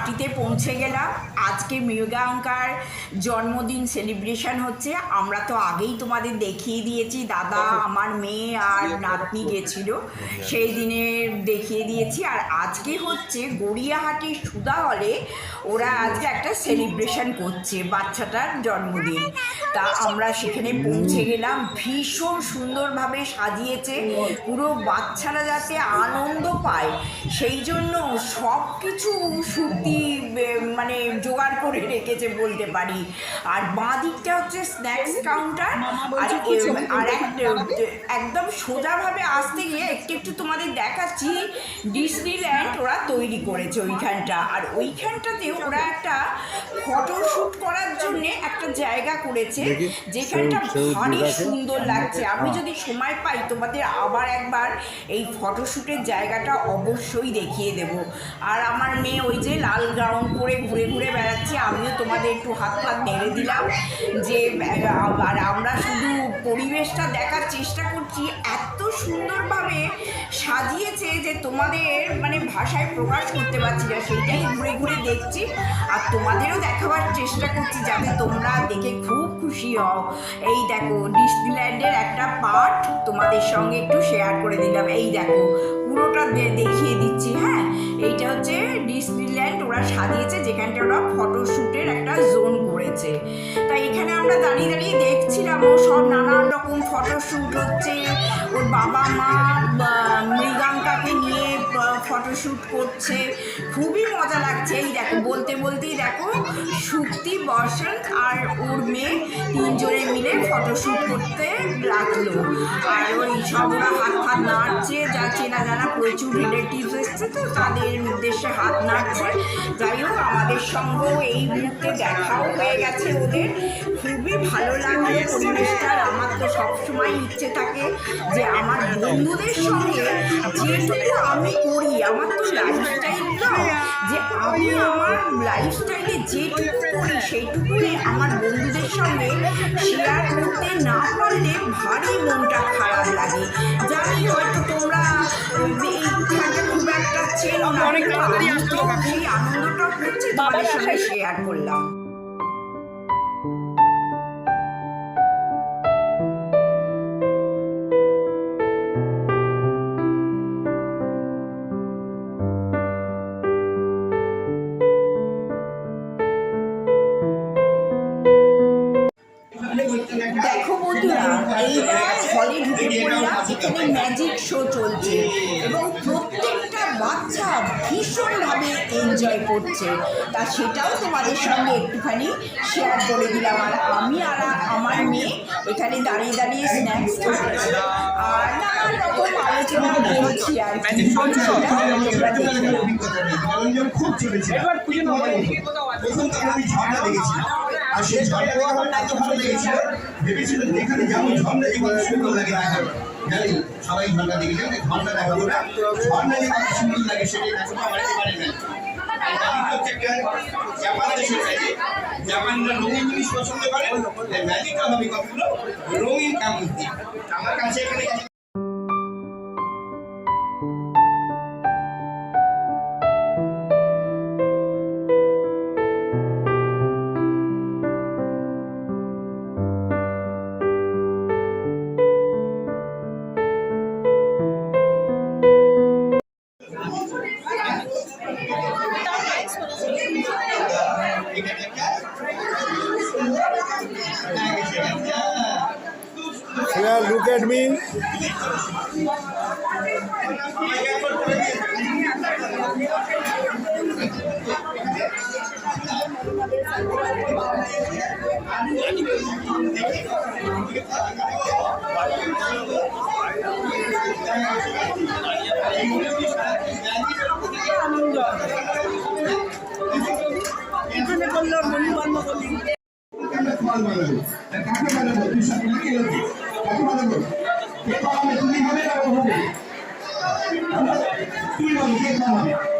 পার্টিতে পৌঁছে গেলাম। আজকে মৃগাঙ্কার জন্মদিন সেলিব্রেশন হচ্ছে। আমরা তো আগেই তোমাদের দেখিয়ে দিয়েছি। দাদা আমার মেয়ে আর নাতনি গেছিল। সেই দিনে দেখিয়ে দিয়েছি। আর আজকে হচ্ছে গড়িয়াহাটির সুদা হলে ওরা আজকে একটা সেলিব্রেশন করছে বাচ্চাটার জন্মদিন। তা আমরা সেখানে পৌঁছে গেলাম। ভীষণ সুন্দরভাবে সাজিয়েছে। পুরো বাচ্চারা যাতে আনন্দ পায়। সেই জন্য সব কিছু সত্যি মানে জোগাড় করে রেখেছে বলতে পারি। আর বাঁ দিকটা হচ্ছে স্ন্যাক্স কাউন্টার আর আর একদম সোজাভাবে আসতে গিয়ে একটু একটু তোমাদের দেখাচ্ছি। ডিসনিল্যান্ড ওরা তৈরি করেছে ওইখানটা। আর ওইখানটাতে ওরা একটা ফটোশ্যুট করার জন্য একটা জায়গা করেছে যেখানটা ভারী সুন্দর লাগছে। আমি যদি সময় পাই তোমাদের আবার একবার এই ফটোশ্যুটের জায়গাটা অবশ্যই দেখিয়ে দেব। আর আমার মেয়ে ওই যে লাল গ্রাউন্ড করে ঘুরে ঘুরে বেড়াচ্ছি। আমিও তোমাদের একটু হাত হাত নেড়ে দিলাম যে, আর আমরা শুধু পরিবেশটা দেখার চেষ্টা করছি, এত সুন্দরভাবে সাজিয়েছে যে তোমাদের মানে ভাষায় প্রকাশ করতে পারছি না। সেইটাই ঘুরে ঘুরে দেখছি আর তোমাদেরও দেখাবার চেষ্টা করছি যাতে তোমরা দেখে খুব খুশি হও। এই দেখো, ডিসনিল্যান্ডের একটা পার্ট তোমাদের সঙ্গে একটু শেয়ার করে দিলাম। এই দেখো, পুরোটা দেখিয়ে দিচ্ছি হ্যাঁ? এইটা হচ্ছে ডিসনিল্যান্ড ওরা সাজিয়েছে, যেখানটা ওরা ফটোশ্যুটের একটা জোন করেছে। তাই এখানে আমরা দাঁড়িয়ে দাঁড়িয়ে দেখছিলাম, ও সব নানান রকম ফটোশ্যুট হচ্ছে। ওর বাবা মা মৃগাঙ্কাকে নিয়ে ফটোশ্যুট করছে, খুবই মজা লাগছে। এই দেখো, বলতে বলতেই দেখো সুক্তি বসন্ত আর ওর মেয়ে তিনজনে মিলে ফটোশ্যুট করতে লাগল। আর ওই সব ওরা হাত হাত নাড়ছে, যা চেনা জানা প্রচুর রিলেটিভস এসছে, তো তাদের উদ্দেশ্যে হাত নাড়ছে। যাই হোক, আমাদের সঙ্গেও এই মুহূর্তে দেখাও হয়ে গেছে ওদের। খুবই ভালো লাগল পরিবেশটা আমার তো সবসময় ইচ্ছে থাকে যে আমার বন্ধুদের সঙ্গে যেটুকু আমি করি আমার তো লাইফস্টাইল নয় যে আমি আমার লাইফস্টাইলে যেটুকু করি সেইটুকুই আমার বন্ধুদের সঙ্গে শেয়ার করতে না পারলে ভারী মনটা খারাপ লাগে। জানি হয়তো তোমরা এইখানটা খুব একটা চেনো না। সেই আনন্দটা হচ্ছে তোমাদের সঙ্গে শেয়ার করলাম। ভীষণভাবে এনজয় করছে। তা সেটাও তোমাদের সঙ্গে একটুখানি শেয়ার করে দিলাম। আর আমি আর আমার মেয়ে এখানে দাঁড়িয়ে দাঁড়িয়ে স্ন্যাক্স খাচ্ছি আর নানান রকম আলোচনা করছি আর সেটা আর সেই ঝর্ণা দেখে আমার এত ভালো লেগেছিল। ভেবেছিলাম যেখানে যাব ঝর্ণা যে সুন্দর লাগে দেখার সবাই ঝর্ণা দেখেছেন যে ঝর্ণা দেখাবো না। ঝর্ণা যে সুন্দর লাগে, সেটাই দেখাবো, আমার একেবারে একটা জাপান দেশের ম্যাজিক, জাপানরা রঙিন জিনিস পছন্দ করে ম্যাজিকটা হবে কতগুলো? রঙিন কাগজ দিয়ে আমার কাছে এখানে কাকে বানাবো তুই বানাবো কে বানাবে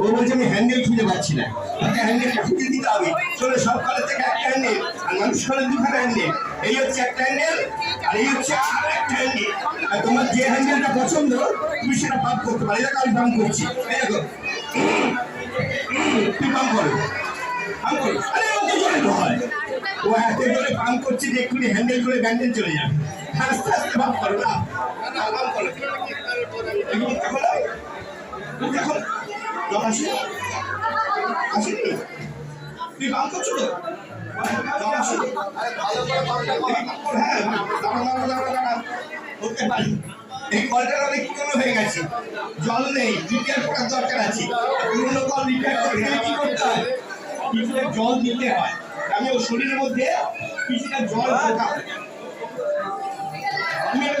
ও বলছে, আমি হ্যান্ডেল খুঁজে পাচ্ছি না। ওকে হ্যান্ডেলটা খুঁজে দিতে হবে। চলে সব কলের থেকে একটা হ্যান্ডেল আর মানুষ কলের দুখানা হ্যান্ডেল এই হচ্ছে একটা হ্যান্ডেল আর এই হচ্ছে আর একটা হ্যান্ডেল আর তোমার যে হ্যান্ডেলটা পছন্দ, তুমি সেটা পাম্প করতে পারো। এটা আমি পাম্প করছি। এই দেখো। তুই পাম্প করো। করো। আরে অত জোরে নয় ও করছে যে এক্ষুনি হ্যান্ডেল করে ব্যান্ডেল চলে যাবে। আস্তে আস্তে করো না। এগুলো দেখো না জল আসে তো আসে হ্যাঁ দাঁড়া দাঁড়া করতে পারি এই কলটার অনেক পুরনো হয়ে গেছে? জল নেই রিপেয়ার করার দরকার আছে। পুরনো কল করতে গেলে জল দিতে হয়। আমি ওর শরীরের মধ্যে কিছুটা জল ঢোকাবো। তুমি এটা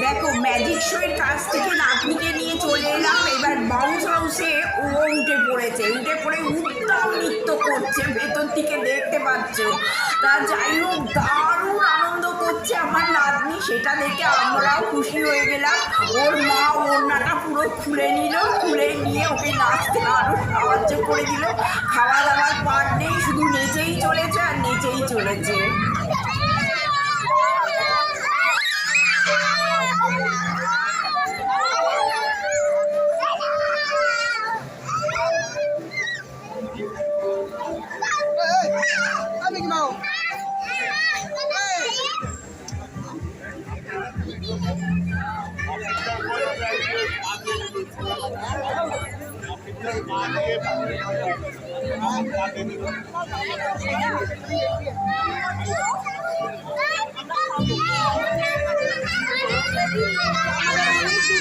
দেখো ম্যাজিক শো এর কাছ থেকে নাতনিকে নিয়ে চলে এলাম। এবার বাউন্স হাউসে ও উঠে পড়েছে। উঠে পড়ে উত্তম নৃত্য করছে, ভেতর থেকে দেখতে পাচ্ছ। তা যাই হোক, দারুণ আনন্দ করছে আমার নাতনি, সেটা দেখে আমরাও খুশি হয়ে গেলাম। ওর মা ওড়নাটা পুরো খুলে নিল, খুলে নিয়ে ওকে নাচতে আরও সাহায্য করে দিল। খাওয়া দাওয়ার পার নেই, শুধু নেচেই চলেছে আর নেচেই চলেছে।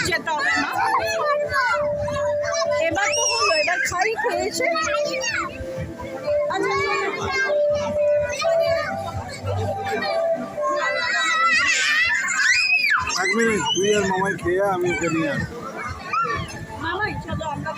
যেতে হবে না এবার তো হলো এবার খাই খেয়েছে। এক মিনিট তুই আর মামাই খেয়ে আমি ওকে নিয়ে আসব। মামা ইচ্ছা তো আমরা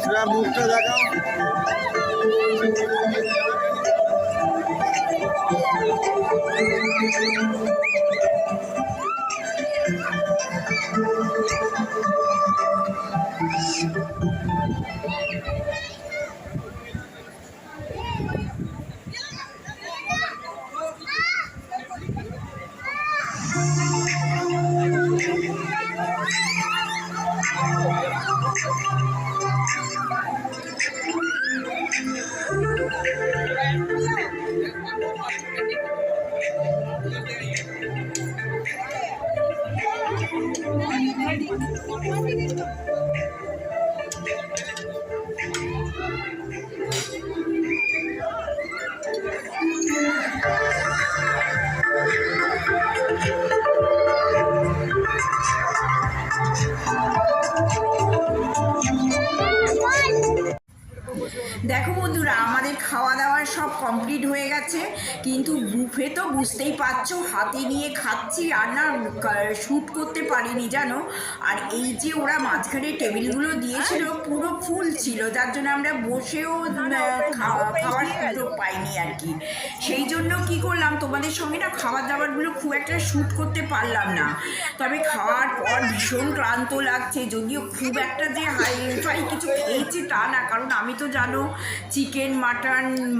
সেটা মুখটা দেখাও দেখো বন্ধুরা আমাদের খাওয়া দাওয়া সব কমপ্লিট হয়ে গেছে। কিন্তু বুফে তো বুঝতেই পারছ হাতে নিয়ে খাচ্ছি আর না শ্যুট করতে পারিনি জানো। আর এই যে ওরা মাঝখানে টেবিলগুলো দিয়েছিল পুরো ফুল ছিল। যার জন্য আমরা বসেও খাওয়া- খাওয়ার সুযোগ পাইনি আর কি। সেই জন্য কি করলাম তোমাদের সঙ্গে না খাবার দাবারগুলো খুব একটা শ্যুট করতে পারলাম না। তবে খাওয়ার পর ভীষণ ক্লান্ত লাগছে। যদিও খুব একটা যে হাই ফাই কিছু খেয়েছি তা না কারণ আমি তো জানো চিকেন মাটন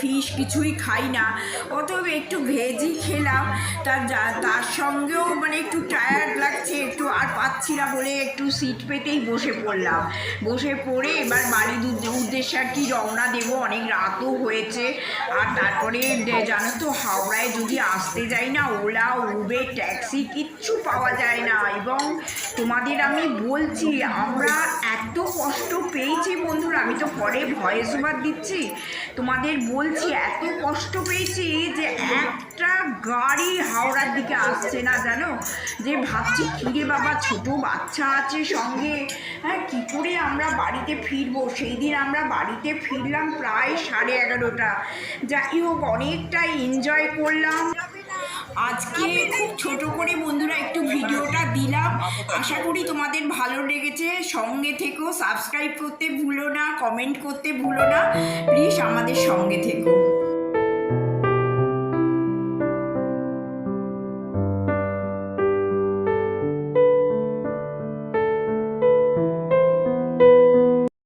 ফিশ কিছুই খাই না। অতএব একটু ভেজই খেলাম। তার তার সঙ্গেও মানে একটু টায়ার্ড লাগছে, একটু আর পাচ্ছি না বলে একটু সিট পেতেই বসে পড়লাম। বসে পড়ে এবার বাড়ির উদ্দেশ্যে আর কি রওনা দেবো, অনেক রাতও হয়েছে। আর তারপরে জানো তো, হাওড়ায় যদি আসতে যাই না, ওলা, উবের, ট্যাক্সি কিচ্ছু পাওয়া যায় না। এবং তোমাদের আমি বলছি, আমরা এত কষ্ট পেয়েছি বন্ধুরা, আমি তো পরে ভয়েস ওভার দিচ্ছি। তোমাদের বলছি, এত কষ্ট পেয়েছি যে একটা গাড়ি হাওড়ার দিকে আসছে না, জানো? যে ভাবছি, কিরে বাবা, ছোট বাচ্চা আছে সঙ্গে হ্যাঁ কী করে আমরা বাড়িতে ফিরবো? সেই দিন আমরা বাড়িতে ফিরলাম প্রায় সাড়ে এগারোটা। যাই হোক অনেকটাই এনজয় করলাম। আজকে খুব ছোট করে বন্ধুরা একটু ভিডিওটা দিলাম। আশা করি তোমাদের ভালো লেগেছে। সঙ্গে থেকো সাবস্ক্রাইব করতে ভুলো না কমেন্ট করতে ভুলো না। প্লিজ আমাদের সঙ্গে থেকো।